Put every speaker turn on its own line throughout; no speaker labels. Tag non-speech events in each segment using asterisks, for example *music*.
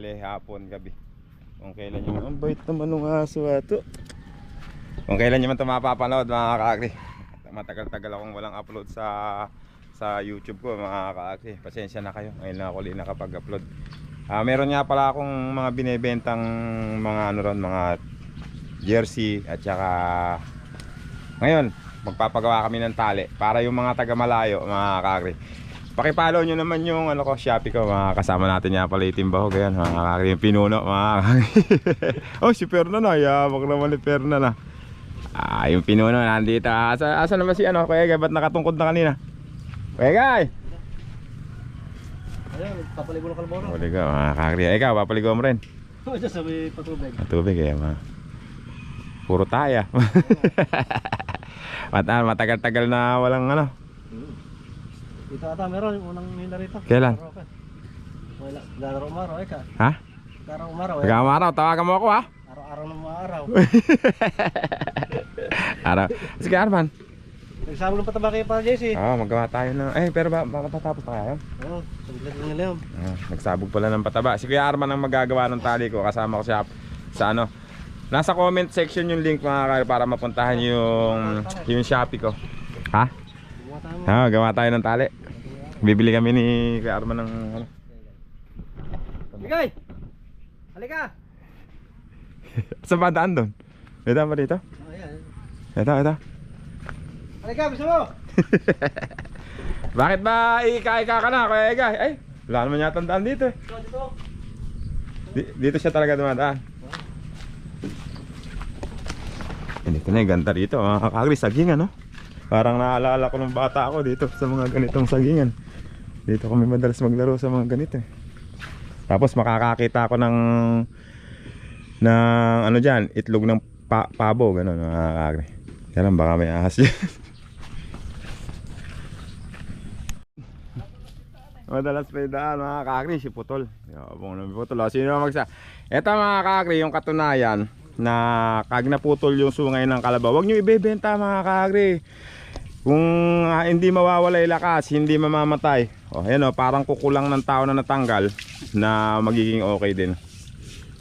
tanghali, hapon, gabi. Kung kailan nyo, ang bait naman ng aso ato. Kung kailan nyo man ito mapapanood mga kakri. Matagal-tagal akong walang upload sa sa YouTube ko mga kakri. Pasensya na kayo, ngayon lang ako ulit nakapag-upload. Ah, meron nga pala akong mga binebentang mga ano ron, mga jersey at saka ngayon magpapagawa kami ng tali para yung mga taga malayo mga kakri pakipollow nyo naman yung ano ko Shopee ko mga kasama natin nga pala itim bahog yan mga kakri yung pinuno mga *laughs* oh si Perna na yabak naman ni Perna na ah yung pinuno nandito asa, asa naman si ano Kuya Gay ba't nakatungkod na kanina Kuya Gay
Ayun, papaligo ng kalboro.
Paligo mga kakri ikaw papaligo mo rin
Oh, dyan sa may patubig.
Tubig eh, ma. Puro taya. *laughs* Mata matagal-tagal na walang ano.
Dito ata meron yung unang nila rito.
Kailan?
Wala, lalaro umaraw eh ka.
Ha?
Lalaro umaraw eh.
Pagkamaraw, tawagan mo ako ha.
Araw-araw ng mga araw. *laughs*
Sige Arman.
Nagsama ng pataba kayo para Jesse.
Oo, magawa tayo ng... Eh, pero ba, matatapos pa kayo?
Oo, sabiglag lang nila yun.
Ah, nagsabog pala ng pataba. Si Kuya Arman ang magagawa ng tali ko. Kasama ko siya sa ano. Nasa comment section yung link mga kaya para mapuntahan yung yung Shopee ko. Ha? Ah, gawa tayo ng tali. Bibili kami ni Kuya Arman ng ano.
Bigay! Halika! *laughs*
Sa ba daan doon? Daan ba dito?
Oh, ayan.
Ito, ito.
Halika, gusto mo? *laughs*
Bakit ba ika-ika ka na, Kuya Egay? Ay, wala naman yata daan dito eh.
Dito, dito.
Di- Dito siya talaga dumadaan. Eh, Dito na yung ganda rito, mga kakagri, sagingan, no? Parang naalala ko nung bata ako dito sa mga ganitong sagingan. Dito kami madalas maglaro sa mga ganito eh. Tapos makakakita ako ng ng ano diyan, itlog ng pa pabo, ganun, mga kakagri. Kaya lang baka may ahas yun. *laughs* Madalas may daan mga kakri si Putol. Yabong na Putol. O, Sino ang magsa? Ito mga kakri yung katunayan na kag naputol yung sungay ng kalabaw. Huwag nyo ibebenta mga kakri. Kung ah, hindi mawawala yung lakas, hindi mamamatay. O, ayan o, parang kukulang ng tao na natanggal na magiging okay din.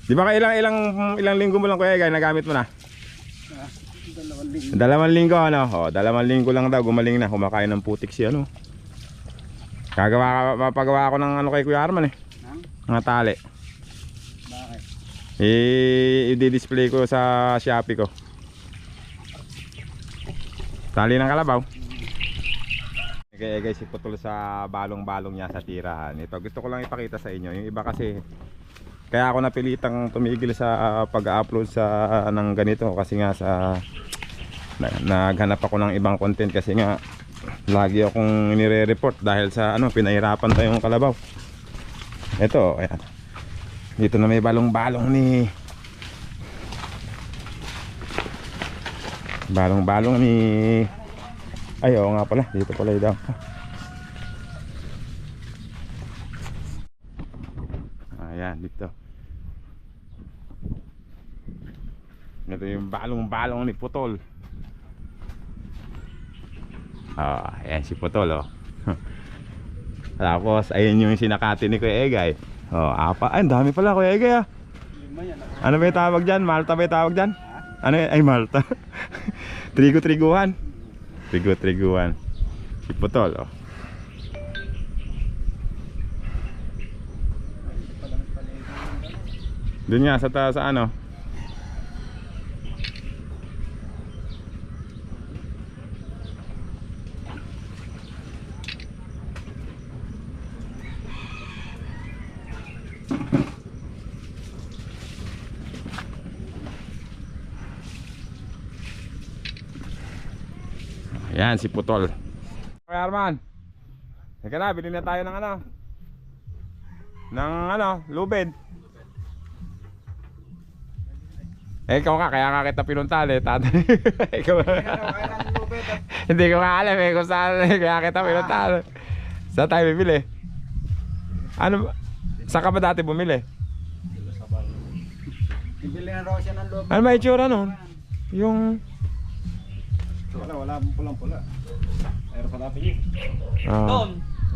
Di ba ilang, ilang, ilang linggo mo lang kuya Egay, nagamit mo na?
Dalawang linggo.
Dalawang linggo ano? O, dalawang linggo lang daw gumaling na kumakain ng putik si ano. Gagawa mapagawa ako ng ano kay Kuya Arman eh.
Nang?
Mga tali.
Bakit?
I- i-display ko sa Shopee ko. Tali ng kalabaw. Okay, guys, iputol sa balong-balong niya sa tirahan. Ito, gusto ko lang ipakita sa inyo. Yung iba kasi kaya ako napilitang tumigil sa ah, pag-upload sa ah, ng ganito kasi nga sa na, naghanap ako ng ibang content kasi nga lagi akong nire-report dahil sa ano pinahirapan tayong kalabaw. Ito, ayan. Dito na may balong-balong ni Balong-balong ni Ay, oo nga pala. Dito pala yung dam. Ayan, dito. Ito yung balong-balong ni Putol. Ah, ayan si Putol, oh. *laughs* Tapos, ayun yung sinakati ni Kuya Egay. Oh, apa. Ay, dami pala Kuya Egay, ah.
Yan.
Ano ba yung tawag dyan? Malta ba yung tawag dyan? Ano y- Ay, Malta. *laughs* Trigo-triguan. Trigo-triguan. Si Putol, oh. Doon nga sa taas sa ano. Ayan, si Putol. Kuya Arman. Teka na, bilhin na tayo ng ano. Ng ano, lubid. Eh, ikaw ka, kaya ka kita pinuntal eh. Tatay. *laughs* ikaw Hindi ko nga alam eh kung saan eh, kaya kita pinuntal. Saan tayo bibili? Ano ba? Saan ka ba dati bumili?
Bibili na raw siya ng loob.
Ano ba itsura nun? Yung...
Wala, wala pulang pula. Pero pala pinig.
ah,
Doon.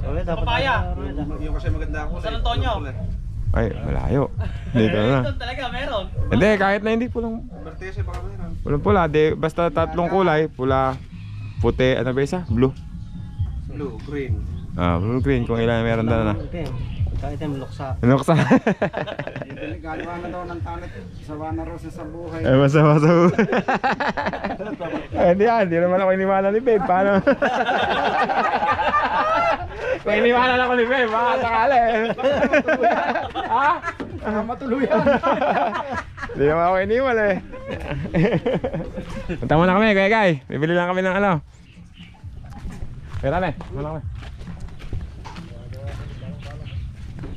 Oh, eh, dapat
Papaya.
na- Rueda.
Yung kasi maganda ako.
San Antonio.
Ay, malayo. Dito na. *laughs*
Doon talaga meron.
Hindi, kahit na hindi pulang
Bertese baka meron.
pulang pula, di basta tatlong kulay, pula, puti, ano ba isa? Blue.
Blue, green.
Ah, blue green kung ilan meron na.
Okay. Kahit yung luksa.
Ano ka sa?
Gagawa na daw ng talent sa Wana Rosa sa buhay.
Ay, masama sa Ay, *laughs* hindi ah, hindi naman ako iniwala ni Babe. Paano? *laughs* Kung iniwala ako ni Babe, *laughs* baka sakali. ha?
Matuluyan.
Hindi naman ako iniwala eh. Punta muna kami, Kuya Guy. Bibili lang kami ng ano. Pera na eh. Muna kami.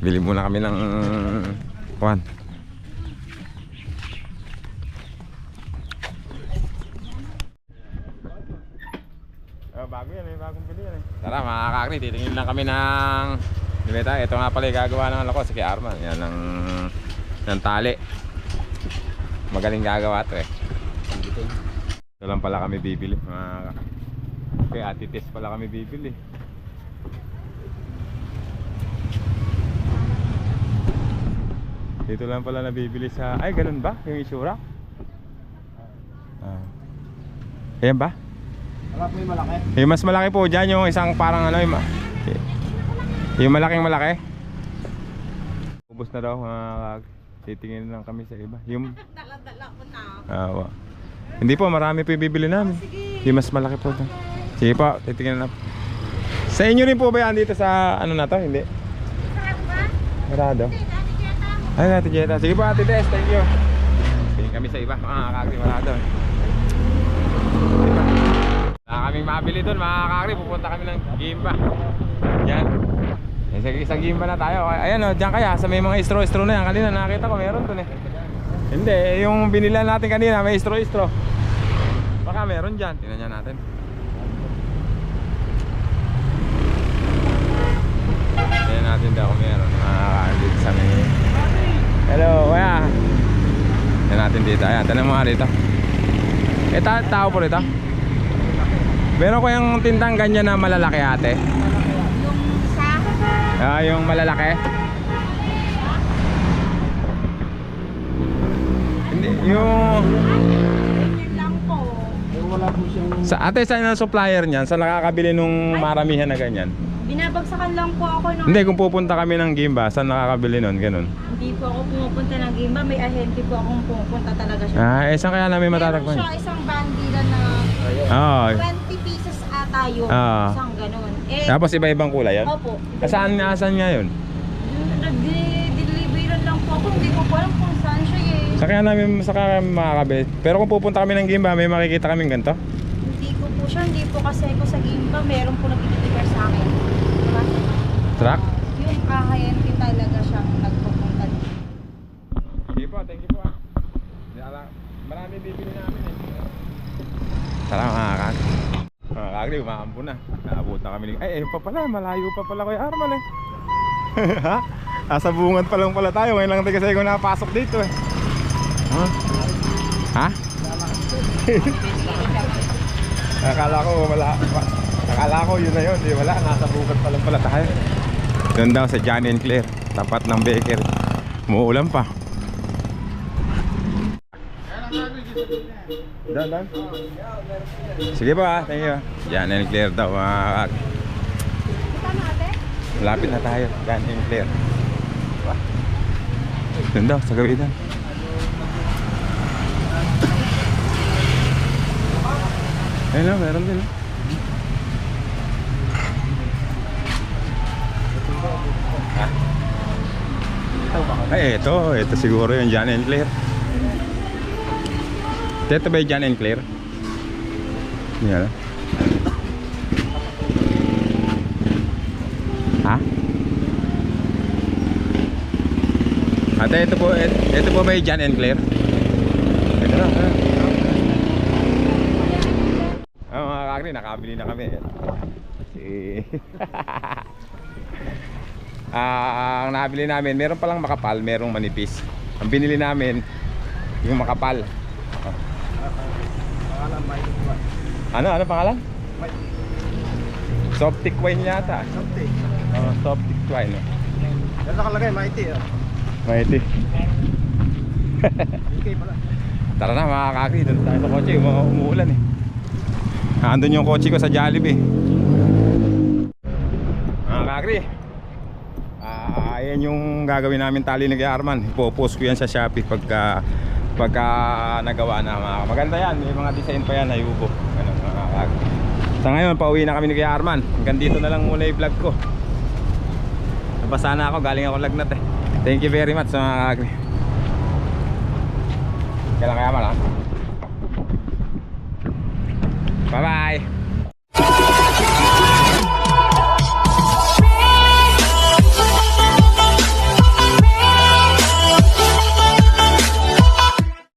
Bili muna kami ng kuhan. Oh, bago yan eh, bagong yan eh. Tara mga kakri, titingin lang kami ng Dimeta, ito nga pala yung gagawa ng ano ko, si Arman. Yan, ng, ng tali. Magaling gagawa to eh. Ito lang pala kami bibili. Mga kay Ate Tess pala kami bibili. Dito lang pala nabibili sa... Ay, ganun ba? Yung isura? Ah. Ayan ba?
Wala po yung malaki.
Yung mas malaki po dyan, yung isang parang ano, yung, ma- yung malaking malaki. Ubus na daw, mga kag. Titingin lang kami sa iba. Yung...
Dala-dala ko na.
Ah. Hindi po, marami po yung bibili namin. Yung mas malaki po dyan. Sige po, titingin na. Sa inyo rin po ba yan dito sa ano na to? Hindi? Marado. Ay, Ate Jetta. Sige po, Ate Des. Thank you. Tingin kami sa iba, mga kakri. Marado. Wala kaming mabili doon, mga. Pupunta kami ng Gimba. Yan. Eh, Sa, sa Gimba na tayo. Ay- Ayan o, dyan kaya. Sa may mga istro-istro na yan. Kanina nakita ko, meron doon eh. Hindi, eh, yung binila natin kanina, may istro-istro. Baka meron dyan. Tingnan niya natin. Tingnan natin daw kung meron. Mga kakri sa. Hello, kuya. Tingnan natin dito. Ayan, tanong mo nga dito. Eh, ta tao po rito? Meron ko yung tintang ganyan na malalaki ate.
Yung sa
Ah, yung malalaki. Hindi, yung sa ate saan ang supplier niyan? Sa nakakabili nung maramihan na ganyan?
Binabagsakan lang po ako ng...
Hindi, kung pupunta kami ng Gimba, saan nakakabili nun? Ganun.
Hindi po ako pumupunta ng Gimba. May ahente po akong pumupunta talaga siya.
Ah, eh saan kaya namin
Meron
matatagpuan?
siya isang bandila na
Oo.
20 pieces ata yun.
Ah.
Isang ganun. Eh,
Tapos iba-ibang kulay yan?
Opo.
Ah, Saan, saan nga yun?
Nag-deliveran lang po ako. Hindi ko po alam kung saan siya eh.
Saan kaya namin saan kaya makakabili? Pero kung pupunta kami ng Gimba, may makikita kaming ganito?
Hindi ko po siya. Hindi po kasi ako sa Gimba. Meron po nag-deliver sa akin.
Truck?
Yung ahente talaga siyang nagpupunta dito.
Sige po, thank you po. Di ala- Marami bibili namin eh. Tara mga kak. Mga kakri, umaampo na. Naabot na kami. Ay, ayun pa pala. Malayo pa pala kay Arman eh. *laughs* ha? Nasa bungan pa lang pala tayo. Ngayon lang tayo kasi napasok dito eh. Ha? Ha? *laughs* Akala ko wala. wa- Akala ko yun na yun. Di wala. Nasa bungan pa lang pala tayo. Doon daw sa Johnny and Claire. Tapat ng bakery. Umuulan pa. Dan, dan. Sige pa, thank you. Jan and Claire daw mga kak. Malapit na tayo, Jan and Claire. Doon daw, sa gawitan. Ayun na, meron din. Ay, ito. Ito siguro yung Jan and Claire. Ito ba yung Jan and Claire? Alam. Ha? Ate, ito po, ito po ba yung Jan and Claire? Ito na? Oh, mga kakri, nakabili na kami. Si... *laughs* Ah, ang nabili namin, meron palang makapal, merong manipis. Ang binili namin, yung makapal. Ano, ano pangalan?
Mike.
Softic wine yata.
Something.
Oh, soft twine. No?
Yan nakalagay, mighty. Oh.
Mighty.
UK pala.
Tara na mga kakri, doon tayo sa kotse, um- umuulan eh. Andun yung kotse ko sa Jollibee. Mga kakri, ayan yung gagawin namin tali ni Arman. Ipopost ko yan sa Shopee pagka, pagka nagawa na. Mga, maganda yan, may mga design pa yan, ayubo. Ganun, mga kakri. Sa ngayon, pauwi na kami ni Kuya Arman. Hanggang dito na lang muna yung vlog ko. Nabasa na ako, galing ako lagnat eh. Thank you very much mga kakri. Kailan kaya malang? Bye bye!